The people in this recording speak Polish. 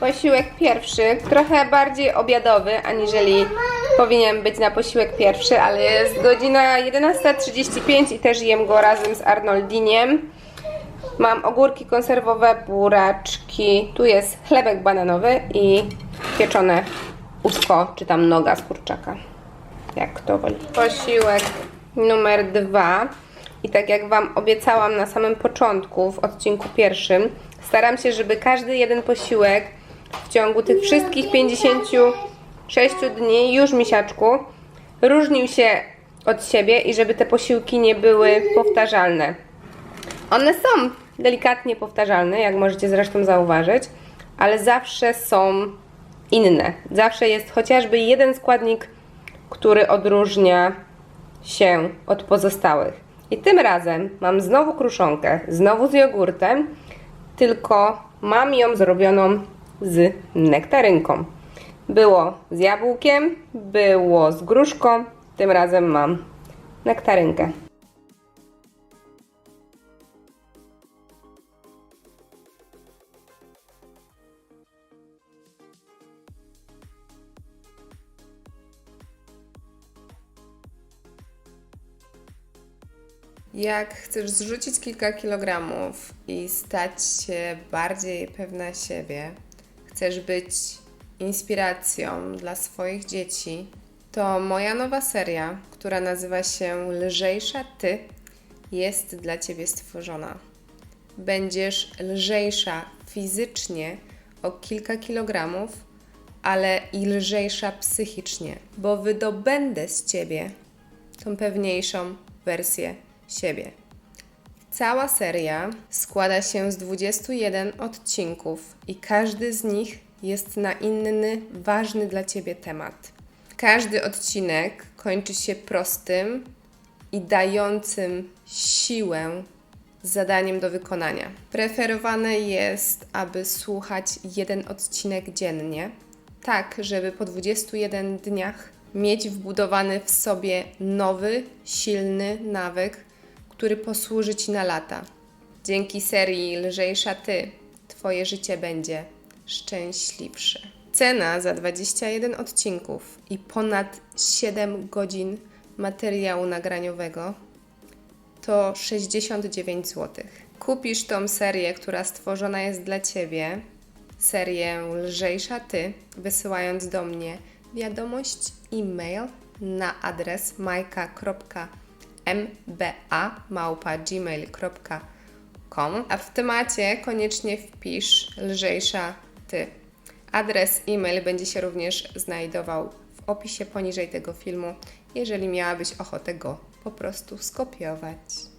Posiłek pierwszy, trochę bardziej obiadowy, aniżeli powinien być na posiłek pierwszy, ale jest godzina 11.35 i też jem go razem z Arnoldiniem. Mam ogórki konserwowe, buraczki, tu jest chlebek bananowy i pieczone uszko, czy tam noga z kurczaka. Jak kto woli. Posiłek numer dwa. I tak jak Wam obiecałam na samym początku, w odcinku pierwszym, staram się, żeby każdy jeden posiłek w ciągu tych wszystkich 56 dni, już misiaczku, różnił się od siebie i żeby te posiłki nie były powtarzalne. One są delikatnie powtarzalne, jak możecie zresztą zauważyć, ale zawsze są inne. Zawsze jest chociażby jeden składnik, który odróżnia się od pozostałych. I tym razem mam znowu kruszonkę, znowu z jogurtem, tylko mam ją zrobioną z nektarynką. Było z jabłkiem, było z gruszką, tym razem mam nektarynkę. Jak chcesz zrzucić kilka kilogramów i stać się bardziej pewna siebie, chcesz być inspiracją dla swoich dzieci, to moja nowa seria, która nazywa się Lżejsza Ty, jest dla Ciebie stworzona. Będziesz lżejsza fizycznie o kilka kilogramów, ale i lżejsza psychicznie, bo wydobędę z Ciebie tą pewniejszą wersję siebie. Cała seria składa się z 21 odcinków i każdy z nich jest na inny, ważny dla Ciebie temat. Każdy odcinek kończy się prostym i dającym siłę zadaniem do wykonania. Preferowane jest, aby słuchać jeden odcinek dziennie, tak żeby po 21 dniach mieć wbudowany w sobie nowy, silny nawyk, który posłuży Ci na lata. Dzięki serii Lżejsza Ty, Twoje życie będzie szczęśliwsze. Cena za 21 odcinków i ponad 7 godzin materiału nagraniowego to 69 zł. Kupisz tą serię, która stworzona jest dla Ciebie, serię Lżejsza Ty, wysyłając do mnie wiadomość e-mail na adres mba.gmail.com a w temacie koniecznie wpisz Lżejsza Ty. Adres e-mail będzie się również znajdował w opisie poniżej tego filmu, jeżeli miałabyś ochotę go po prostu skopiować.